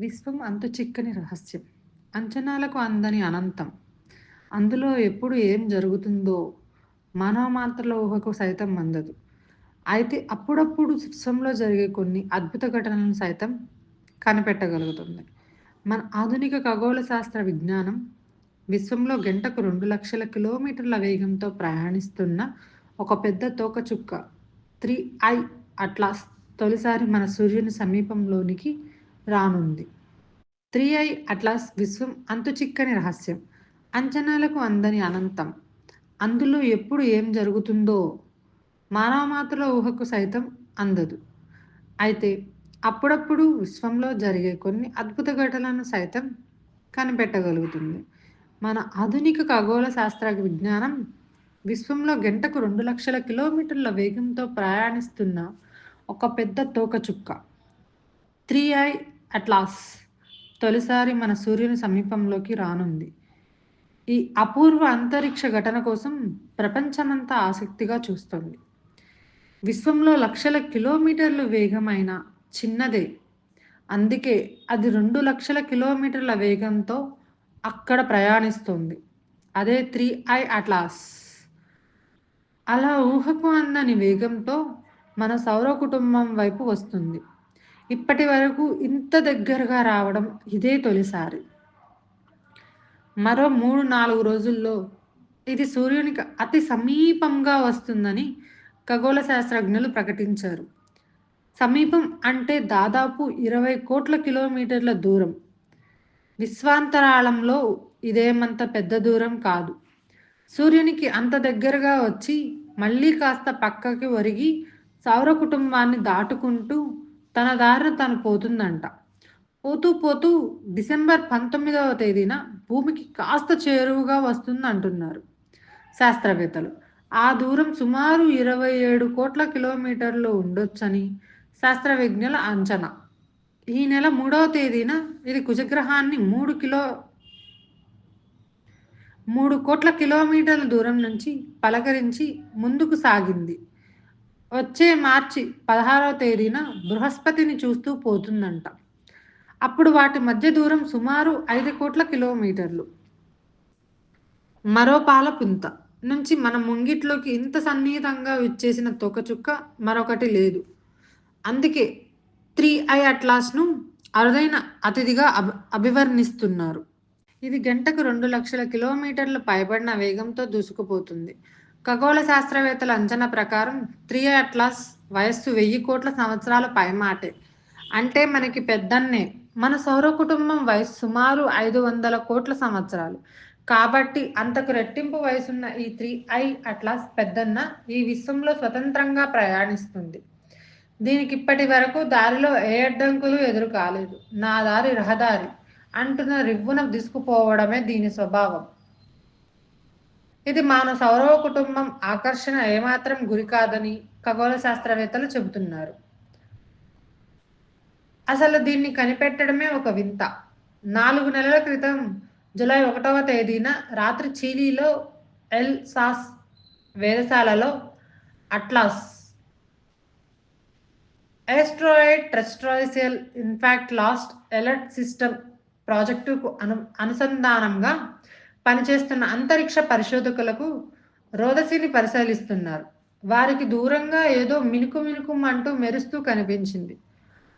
విశ్వం అంతు చిక్కని రహస్యం. అంచనాలకు అందని అనంతం. అందులో ఎప్పుడు ఏం జరుగుతుందో మానవ మాత్రల ఊహకు సైతం అందదు. అయితే అప్పుడప్పుడు విశ్వంలో జరిగే కొన్ని అద్భుత ఘటనలను సైతం కనిపెట్టగలుగుతుంది. మన ఆధునిక ఖగోళ శాస్త్ర విజ్ఞానం విశ్వంలో గంటకు రెండు లక్షల కిలోమీటర్ల వేగంతో ప్రయాణిస్తున్న ఒక పెద్ద తోకచుక్క త్రీ ఐ అట్లాస్ తొలిసారి మన సూర్యుని సమీపంలోనికి రానుంది. త్రీ ఐ అట్లాస్ విశ్వం అంతు చిక్కని రహస్యం. అంచనాలకు అందని అనంతం. అందులో ఎప్పుడు ఏం జరుగుతుందో మానవ మాత్రల ఊహకు సైతం అందదు. అయితే అప్పుడప్పుడు విశ్వంలో జరిగే కొన్ని అద్భుత ఘటనలను సైతం కనిపెట్టగలుగుతుంది. మన ఆధునిక ఖగోళ శాస్త్ర విజ్ఞానం విశ్వంలో గంటకు రెండు లక్షల కిలోమీటర్ల వేగంతో ప్రయాణిస్తున్న ఒక పెద్ద తోకచుక్క. త్రీ ఐ అట్లాస్ తొలిసారి మన సూర్యుని సమీపంలోకి రానుంది. ఈ అపూర్వ అంతరిక్ష ఘటన కోసం ప్రపంచమంతా ఆసక్తిగా చూస్తుంది. విశ్వంలో లక్షల కిలోమీటర్లు వేగమైన చిన్నదే. అందుకే అది రెండు లక్షల కిలోమీటర్ల వేగంతో అక్కడ ప్రయాణిస్తుంది. అదే త్రీ ఐ అట్లాస్. అలా ఊహకు అందని వేగంతో మన సౌర కుటుంబం వైపు వస్తుంది. ఇప్పటి వరకు ఇంత దగ్గరగా రావడం ఇదే తొలిసారి. మరో మూడు నాలుగు రోజుల్లో ఇది సూర్యునికి అతి సమీపంగా వస్తుందని ఖగోళ శాస్త్రజ్ఞులు ప్రకటించారు. సమీపం అంటే దాదాపు ఇరవై కోట్ల కిలోమీటర్ల దూరం. విశ్వాంతరాళంలో ఇదేమంత పెద్ద దూరం కాదు. సూర్యునికి అంత దగ్గరగా వచ్చి మళ్ళీ కాస్త పక్కకి ఒరిగి సౌర కుటుంబాన్ని దాటుకుంటూ తన దారిన తను పోతుందంట. పోతూ పోతూ డిసెంబర్ పంతొమ్మిదవ తేదీన భూమికి కాస్త చేరువుగా వస్తుంది అంటున్నారు శాస్త్రవేత్తలు. ఆ దూరం సుమారు ఇరవై ఏడు కోట్ల కిలోమీటర్లు ఉండొచ్చని శాస్త్రవిజ్ఞుల అంచనా. ఈ నెల మూడవ తేదీన ఇది కుజగ్రహాన్ని మూడు కిలో మూడు కోట్ల కిలోమీటర్ల దూరం నుంచి పలకరించి ముందుకు సాగింది. వచ్చే మార్చి పదహారవ తేదీన బృహస్పతిని చూస్తూ పోతుందంట. అప్పుడు వాటి మధ్య దూరం సుమారు ఐదు కోట్ల కిలోమీటర్లు. మరో పాలపుంత నుంచి మన ముంగిట్లోకి ఇంత సన్నిహితంగా విచ్చేసిన తొకచుక్క మరొకటి లేదు. అందుకే త్రీ ఐ అట్లాస్ను అరుదైన అతిథిగా అభి అభివర్ణిస్తున్నారు. ఇది గంటకు రెండు లక్షల కిలోమీటర్ల పైబడిన వేగంతో దూసుకుపోతుంది. ఖగోళ శాస్త్రవేత్తల అంచనా ప్రకారం త్రీ అట్లాస్ వయస్సు వెయ్యి కోట్ల సంవత్సరాల పైమాటే. అంటే మనకి పెద్దన్నే. మన సౌర కుటుంబం వయసు సుమారు ఐదు వందల కోట్ల సంవత్సరాలు. కాబట్టి అంతకు రెట్టింపు వయసున్న ఈ త్రీ ఐ అట్లాస్ పెద్దన్న ఈ విశ్వంలో స్వతంత్రంగా ప్రయాణిస్తుంది. దీనికి ఇప్పటి వరకు దారిలో ఏ అడ్డంకులు ఎదురు కాలేదు. నా దారి రహదారి అంటున్న రివ్వున తీసుకుపోవడమే దీని స్వభావం. ఇది మానవ సౌరవ కుటుంబం ఆకర్షణ ఏమాత్రం గురి కాదని ఖగోళ శాస్త్రవేత్తలు చెబుతున్నారు. అసలు దీన్ని కనిపెట్టడమే ఒక వింత. నాలుగు నెలల క్రితం జూలై ఒకటవ తేదీన రాత్రి చీలీలో El Sauce వేదశాలలో Atlas asteroid terrestrial impact last alert system ప్రాజెక్టుకు అను అనుసంధానంగా పనిచేస్తున్న అంతరిక్ష పరిశోధకులకు రోదసిని పరిశీలిస్తున్నారు. వారికి దూరంగా ఏదో మినుకు మినుకుమంటూ మెరుస్తూ కనిపించింది.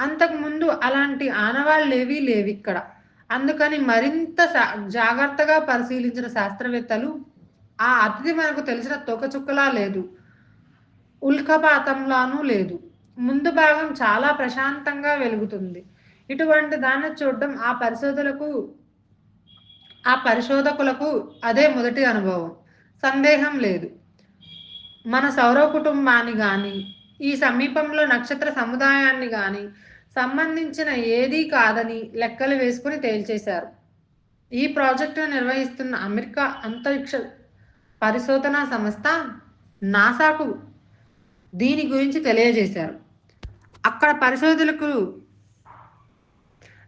అంతకుముందు అలాంటి ఆనవాళ్ళేవీ లేవి ఇక్కడ అందుకని మరింత జాగ్రత్తగా పరిశీలించిన శాస్త్రవేత్తలు ఆ అతిథి మనకు తెలిసిన తోకచుక్కలా లేదు. ఉల్కపాతంలానూ లేదు. ముందు భాగం చాలా ప్రశాంతంగా వెలుగుతుంది. ఇటువంటి దాన్ని చూడడం ఆ పరిశోధనకు ఆ పరిశోధకులకు అదే మొదటి అనుభవం. సందేహం లేదు. మన సౌర కుటుంబాన్ని కానీ ఈ సమీపంలో నక్షత్ర సముదాయాన్ని కానీ సంబంధించిన ఏదీ కాదని లెక్కలు వేసుకుని తేల్చేశారు. ఈ ప్రాజెక్టును నిర్వహిస్తున్న అమెరికా అంతరిక్ష పరిశోధనా సంస్థ నాసాకు దీని గురించి తెలియజేశారు. అక్కడ పరిశోధకులు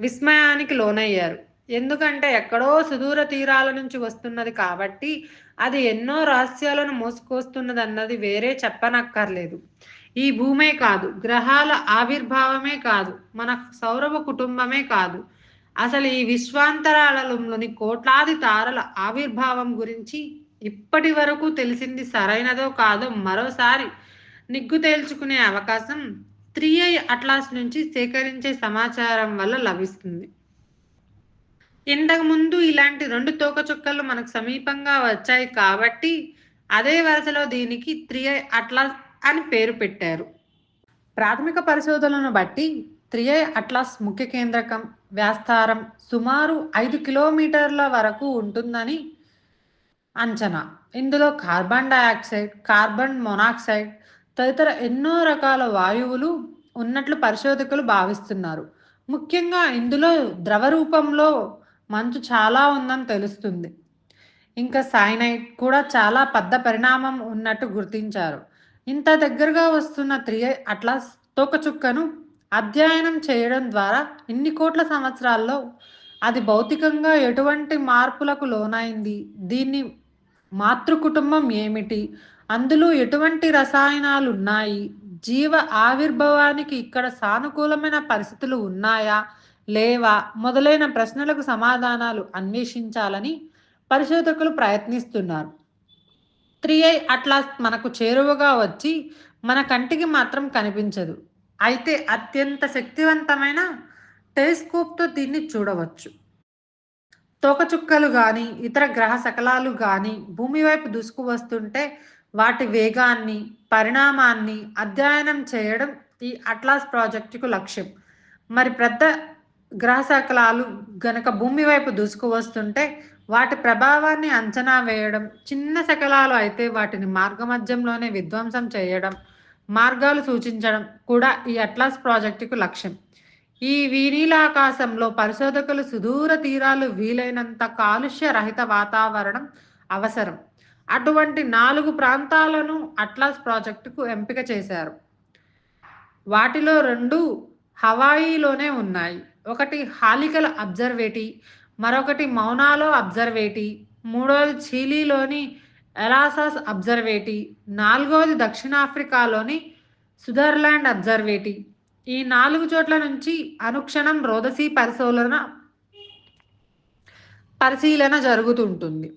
విస్మయానికి లోనయ్యారు. ఎందుకంటే ఎక్కడో సుదూర తీరాల నుంచి వస్తున్నది కాబట్టి అది ఎన్నో రహస్యాలను మోసుకొస్తున్నది అన్నది వేరే చెప్పనక్కర్లేదు. ఈ భూమే కాదు గ్రహాల ఆవిర్భావమే కాదు మన సౌరవ కుటుంబమే కాదు. అసలు ఈ విశ్వాంతరాలలోని కోట్లాది తారల ఆవిర్భావం గురించి ఇప్పటి వరకు తెలిసింది సరైనదో కాదో మరోసారి నిగ్గు తేల్చుకునే అవకాశం త్రీ ఐ అట్లాస్ నుంచి సేకరించే సమాచారం వల్ల లభిస్తుంది. ఇంతకు ముందు ఇలాంటి రెండు తోకచుక్కలు మనకు సమీపంగా వచ్చాయి కాబట్టి అదే వరుసలో దీనికి త్రి ఐ అట్లాస్ అని పేరు పెట్టారు. ప్రాథమిక పరిశోధనలను బట్టి త్రీ ఐ అట్లాస్ ముఖ్య కేంద్రకం వ్యాస్తారం సుమారు ఐదు కిలోమీటర్ల వరకు ఉంటుందని అంచనా. ఇందులో కార్బన్ డయాక్సైడ్ కార్బన్ మొనాక్సైడ్ తదితర ఎన్నో రకాల వాయువులు ఉన్నట్లు పరిశోధకులు భావిస్తున్నారు. ముఖ్యంగా ఇందులో ద్రవ రూపంలో మంచు చాలా ఉందని తెలుస్తుంది. ఇంకా సైనైట్ కూడా చాలా పెద్ద పరిణామం ఉన్నట్టు గుర్తించారు. ఇంత దగ్గరగా వస్తున్న త్రీ అట్లాస్ తోకచుక్కను అధ్యయనం చేయడం ద్వారా ఇన్ని కోట్ల సంవత్సరాల్లో అది భౌతికంగా ఎటువంటి మార్పులకు లోనైంది? దీన్ని మాతృ కుటుంబం ఏమిటి? అందులో ఎటువంటి రసాయనాలు ఉన్నాయి జీవ ఆవిర్భావానికి ఇక్కడ సానుకూలమైన పరిస్థితులు ఉన్నాయా? లేవా? మొదలైన ప్రశ్నలకు సమాధానాలు అన్వేషించాలని పరిశోధకులు ప్రయత్నిస్తున్నారు. త్రీ ఐ అట్లాస్ మనకు చేరువగా వచ్చి మన కంటికి మాత్రం కనిపించదు. అయితే అత్యంత శక్తివంతమైన టెలిస్కోప్తో దీన్ని చూడవచ్చు. తోకచుక్కలు కానీ ఇతర గ్రహ శకలాలు కానీ భూమి వైపు దూసుకు వస్తుంటే వాటి వేగాన్ని పరిణామాన్ని అధ్యయనం చేయడం ఈ అట్లాస్ ప్రాజెక్టుకు లక్ష్యం. మరి పెద్ద గ్రహ శకలాలు గనక భూమి వైపు దూసుకు వస్తుంటే వాటి ప్రభావాన్ని అంచనా వేయడం చిన్న శకలాలు అయితే వాటిని మార్గమధ్యంలోనే విధ్వంసం చేయడం మార్గాలు సూచించడం కూడా ఈ అట్లాస్ ప్రాజెక్టుకు లక్ష్యం. ఈ వీనీలాకాశంలో పరిశోధకులు సుదూర తీరాలు వీలైనంత కాలుష్య రహిత వాతావరణం అవసరం. అటువంటి నాలుగు ప్రాంతాలను అట్లాస్ ప్రాజెక్టుకు ఎంపిక చేశారు. వాటిలో రెండు హవాయిలోనే ఉన్నాయి. ఒకటి హాలికల అబ్జర్వేటీ మరొకటి మౌనాలో అబ్జర్వేటీ మూడవది చీలీలోని ఎలాసాస్ అబ్జర్వేటీ నాలుగవది దక్షిణాఫ్రికాలోని సుదర్లాండ్ అబ్జర్వేటీ. ఈ నాలుగు చోట్ల నుంచి అనుక్షణం రోదసీ పరిశోధన పరిశీలన జరుగుతుంటుంది.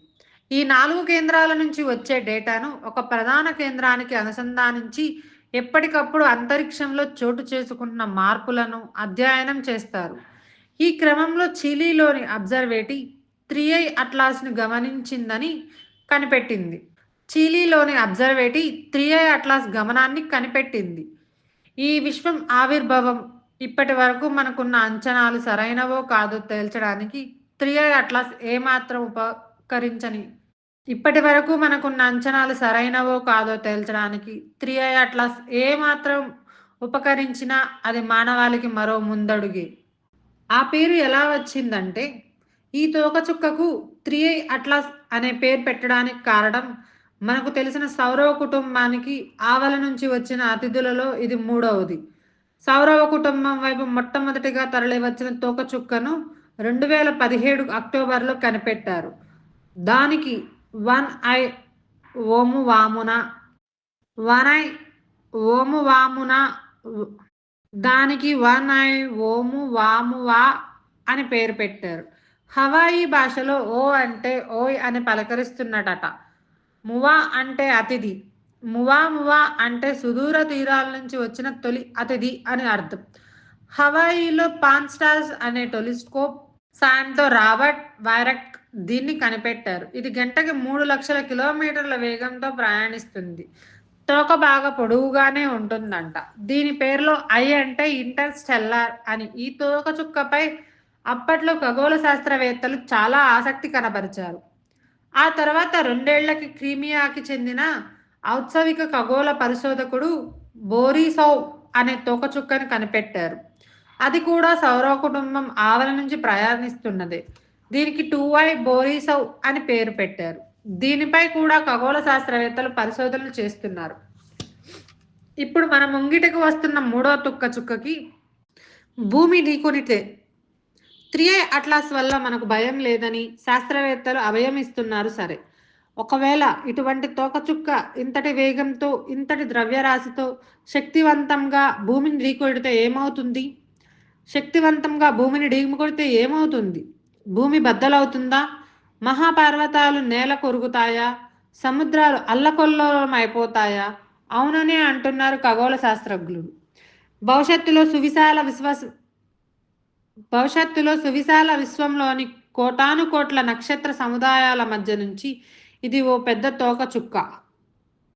ఈ నాలుగు కేంద్రాల నుంచి వచ్చే డేటాను ఒక ప్రధాన కేంద్రానికి అనుసంధానించి ఎప్పటికప్పుడు అంతరిక్షంలో చోటు చేసుకుంటున్న మార్పులను అధ్యయనం చేస్తారు. ఈ క్రమంలో చిలీలోని అబ్జర్వేటి త్రీ ఐ అట్లాస్ను గమనించిందని కనిపెట్టింది. చిలీలోని అబ్జర్వేటి త్రీ ఐ అట్లాస్ గమనాన్ని కనిపెట్టింది. ఈ విశ్వం ఆవిర్భావం ఇప్పటి వరకు మనకున్న అంచనాలు సరైనవో కాదో తేల్చడానికి త్రీ ఐ అట్లాస్ ఏమాత్రం ఉపకరించని ఇప్పటి వరకు మనకున్న అంచనాలు సరైనవో కాదో తేల్చడానికి త్రీ ఐ అట్లాస్ ఏమాత్రం ఉపకరించినా అది మానవాళికి మరో ముందడుగే. ఆ పేరు ఎలా వచ్చిందంటే ఈ తోకచుక్కకు త్రీ ఐ అట్లాస్ అనే పేరు పెట్టడానికి కారణం మనకు తెలిసిన సౌరవ కుటుంబానికి ఆవల నుంచి వచ్చిన అతిథులలో ఇది మూడవది. సౌరవ కుటుంబం వైపు మొట్టమొదటిగా తరలి వచ్చిన తోకచుక్కను రెండు వేల పదిహేడు అక్టోబర్లో కనిపెట్టారు. దానికి one I Oumuamua one I Oumuamua దానికి వన్ ఐ ఓము వామువా అని పేరు పెట్టారు. హవాయి భాషలో ఓ అంటే ఓయ్ అని పలకరిస్తున్నటట. మువా అంటే అతిథి మువా మువా అంటే సుదూర తీరాల నుంచి వచ్చిన తొలి అతిథి అని అర్థం. హవాయిలో పాన్ స్టార్స్ అనే టెలిస్కోప్ సాయంతో రాబర్ట్ వైరక్ దీన్ని కనిపెట్టారు. ఇది గంటకి మూడు లక్షల కిలోమీటర్ల వేగంతో ప్రయాణిస్తుంది. తోక బాగా పొడవుగానే ఉంటుందంట. దీని పేరులో ఐ అంటే ఇంటర్ స్టెల్లార్ అని. ఈ తోక చుక్కపై అప్పట్లో ఖగోళ శాస్త్రవేత్తలు చాలా ఆసక్తి కనబరిచారు. ఆ తర్వాత రెండేళ్ళకి క్రీమియాకి చెందిన ఔత్సవిక ఖగోళ పరిశోధకుడు బోరీసౌ అనే తోకచుక్కను కనిపెట్టారు. అది కూడా సౌర కుటుంబం ఆవల నుంచి ప్రయాణిస్తున్నది. దీనికి టూ ఐ బోరిసౌ అని పేరు పెట్టారు. దీనిపై కూడా ఖగోళ శాస్త్రవేత్తలు పరిశోధనలు చేస్తున్నారు. ఇప్పుడు మన ముంగిటకు వస్తున్న మూడో తుక్క చుక్కకి భూమి ఢీకొనితే త్రీ ఐ అట్లాస్ వల్ల మనకు భయం లేదని శాస్త్రవేత్తలు అభయం ఇస్తున్నారు సరే. ఒకవేళ ఇటువంటి తోకచుక్క ఇంతటి వేగంతో ఇంతటి ద్రవ్యరాశితో శక్తివంతంగా భూమిని ఢీకొడితే ఏమవుతుంది? శక్తివంతంగా భూమిని ఢీకొడితే ఏమవుతుంది? భూమి బద్దలవుతుందా? మహాపర్వతాలు నేల కొరుగుతాయా సముద్రాలు అల్లకొల్లోలం అయిపోతాయా అవుననే అంటున్నారు ఖగోళ శాస్త్రజ్ఞులు. భవిష్యత్తులో సువిశాల విశ్వాస భవిష్యత్తులో సువిశాల విశ్వంలోని కోటాను కోట్ల నక్షత్ర సముదాయాల మధ్య నుంచి ఇది ఓ పెద్ద తోక చుక్క.